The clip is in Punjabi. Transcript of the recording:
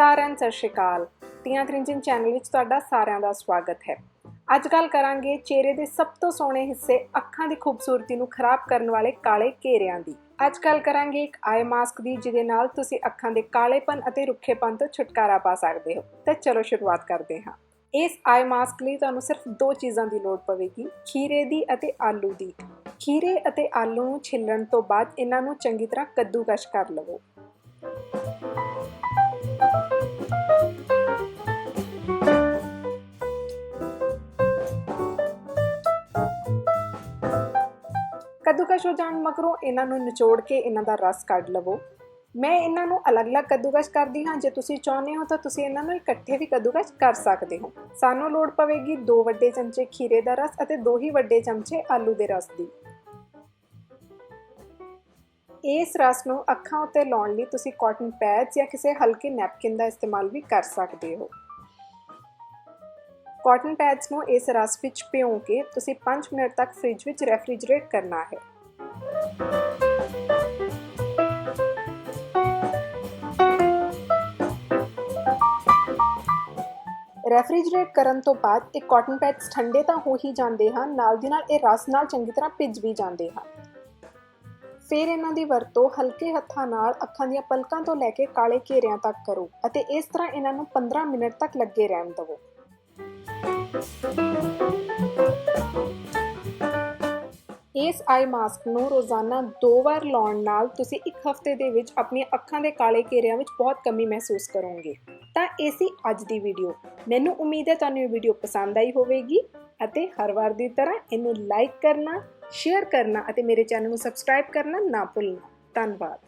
ਸਾਰਿਆਂ ਨੂੰ ਸਤਿ ਸ਼੍ਰੀ ਅਕਾਲ। ਤੀਆਂ ਤ੍ਰਿੰਜਨ ਚੈਨਲ ਵਿੱਚ ਤੁਹਾਡਾ ਸਾਰਿਆਂ ਦਾ ਸਵਾਗਤ ਹੈ। ਅੱਜ ਗੱਲ ਕਰਾਂਗੇ ਚਿਹਰੇ ਦੇ ਸਭ ਤੋਂ ਸੋਹਣੇ ਹਿੱਸੇ ਅੱਖਾਂ ਦੀ ਖੂਬਸੂਰਤੀ ਨੂੰ ਖਰਾਬ ਕਰਨ ਵਾਲੇ ਕਾਲੇ ਘੇਰਿਆਂ ਦੀ। ਅੱਜ ਗੱਲ ਕਰਾਂਗੇ ਇੱਕ ਆਈ ਮਾਸਕ ਦੀ, ਜਿਹਦੇ ਨਾਲ ਤੁਸੀਂ ਅੱਖਾਂ ਦੇ ਕਾਲੇਪਨ ਅਤੇ ਰੁੱਖੇਪਨ ਤੋਂ ਛੁਟਕਾਰਾ ਪਾ ਸਕਦੇ ਹੋ। ਤਾਂ ਚਲੋ ਸ਼ੁਰੂਆਤ ਕਰਦੇ ਹਾਂ। ਇਸ ਆਈ ਮਾਸਕ ਲਈ ਤੁਹਾਨੂੰ ਸਿਰਫ ਦੋ ਚੀਜ਼ਾਂ ਦੀ ਲੋੜ ਪਵੇਗੀ, ਖੀਰੇ ਦੀ ਅਤੇ ਆਲੂ ਦੀ। ਖੀਰੇ ਅਤੇ ਆਲੂ ਨੂੰ ਛਿੱਲਣ ਤੋਂ ਬਾਅਦ ਇਹਨਾਂ ਨੂੰ ਚੰਗੀ ਤਰ੍ਹਾਂ ਕੱਦੂਕਸ਼ ਕਰ ਲਵੋ। ਕੱਦੂਕਸ਼ ਹੋ ਜਾਣ ਮਗਰੋਂ ਇਹਨਾਂ ਨੂੰ ਨਿਚੋੜ ਕੇ ਇਹਨਾਂ ਦਾ ਰਸ ਕੱਢ ਲਵੋ। ਮੈਂ ਇਹਨਾਂ ਨੂੰ ਅਲੱਗ-ਅਲੱਗ ਕੱਦੂਕਸ਼ ਕਰਦੀ ਹਾਂ। ਜੇ ਤੁਸੀਂ ਚਾਹੁੰਦੇ ਹੋ ਤਾਂ ਤੁਸੀਂ ਇਹਨਾਂ ਨੂੰ ਇਕੱਠੇ ਵੀ ਕੱਦੂਕਸ਼ ਕਰ ਸਕਦੇ ਹੋ। ਸਾਨੂੰ ਲੋੜ ਪਵੇਗੀ 2 ਵੱਡੇ ਚਮਚੇ ਖੀਰੇ ਦਾ ਰਸ ਅਤੇ 2 ਹੀ ਵੱਡੇ ਚਮਚੇ ਆਲੂ ਦੇ ਰਸ ਦੀ। ਇਸ ਰਸ ਨੂੰ ਅੱਖਾਂ ਉੱਤੇ ਲਾਉਣ ਲਈ ਤੁਸੀਂ ਕਾਟਨ ਪੈਡਸ ਜਾਂ ਕਿਸੇ ਹਲਕੇ ਨੈਪਕਿਨ ਦਾ ਇਸਤੇਮਾਲ ਵੀ ਕਰ ਸਕਦੇ ਹੋ। ਕਾਟਨ ਪੈਡਸ ਨੂੰ ਇਸ ਰਸ ਵਿੱਚ ਭਿਓ ਕੇ ਤੁਸੀਂ 5 ਮਿੰਟ ਤੱਕ ਫ੍ਰਿਜ ਵਿੱਚ ਰੈਫਰੀਜਰੇਟ ਕਰਨਾ ਹੈ। ਰੈਫਰੀਜਰੇਟ ਕਰਨ ਤੋਂ ਬਾਅਦ ਇਹ ਕਾਟਨ ਪੈਡਸ ਠੰਡੇ ਤਾਂ ਹੋ ਹੀ ਜਾਂਦੇ ਹਨ, ਨਾਲ ਦੀ ਨਾਲ ਇਹ ਰਸ ਨਾਲ ਚੰਗੀ ਤਰ੍ਹਾਂ ਭਿੱਜ ਵੀ ਜਾਂਦੇ ਹਨ। ਫਿਰ ਇਹਨਾਂ ਦੀ ਵਰਤੋਂ ਹਲਕੇ ਹੱਥਾਂ ਨਾਲ ਅੱਖਾਂ ਦੀਆਂ ਪਲਕਾਂ ਤੋਂ ਲੈ ਕੇ ਕਾਲੇ ਘੇਰਿਆਂ ਤੱਕ ਕਰੋ ਅਤੇ ਇਸ ਤਰ੍ਹਾਂ ਇਹਨਾਂ ਨੂੰ 15 ਮਿੰਟ ਤੱਕ ਲੱਗੇ ਰਹਿਣ ਦਿਵੋ। ਇਸ ਆਈ ਮਾਸਕ ਨੂੰ ਰੋਜ਼ਾਨਾ ਦੋ ਵਾਰ ਲਾਉਣ ਨਾਲ ਤੁਸੀਂ ਇੱਕ ਹਫ਼ਤੇ ਦੇ ਵਿੱਚ ਆਪਣੀਆਂ ਅੱਖਾਂ ਦੇ ਕਾਲੇ ਘੇਰਿਆਂ ਵਿੱਚ ਬਹੁਤ ਕਮੀ ਮਹਿਸੂਸ ਕਰੋਗੇ। ਤਾਂ ਇਹ ਸੀ ਅੱਜ ਦੀ ਵੀਡੀਓ ਮੈਨੂੰ ਉਮੀਦ ਹੈ ਤੁਹਾਨੂੰ ਇਹ ਵੀਡੀਓ ਪਸੰਦ ਆਈ ਹੋਵੇਗੀ ਅਤੇ ਹਰ ਵਾਰ ਦੀ ਤਰ੍ਹਾਂ ਇਹਨੂੰ ਲਾਈਕ ਕਰਨਾ ਸ਼ੇਅਰ ਕਰਨਾ ਅਤੇ ਮੇਰੇ ਚੈਨਲ ਨੂੰ ਸਬਸਕ੍ਰਾਈਬ ਕਰਨਾ ਨਾ ਭੁੱਲਣਾ। ਧੰਨਵਾਦ।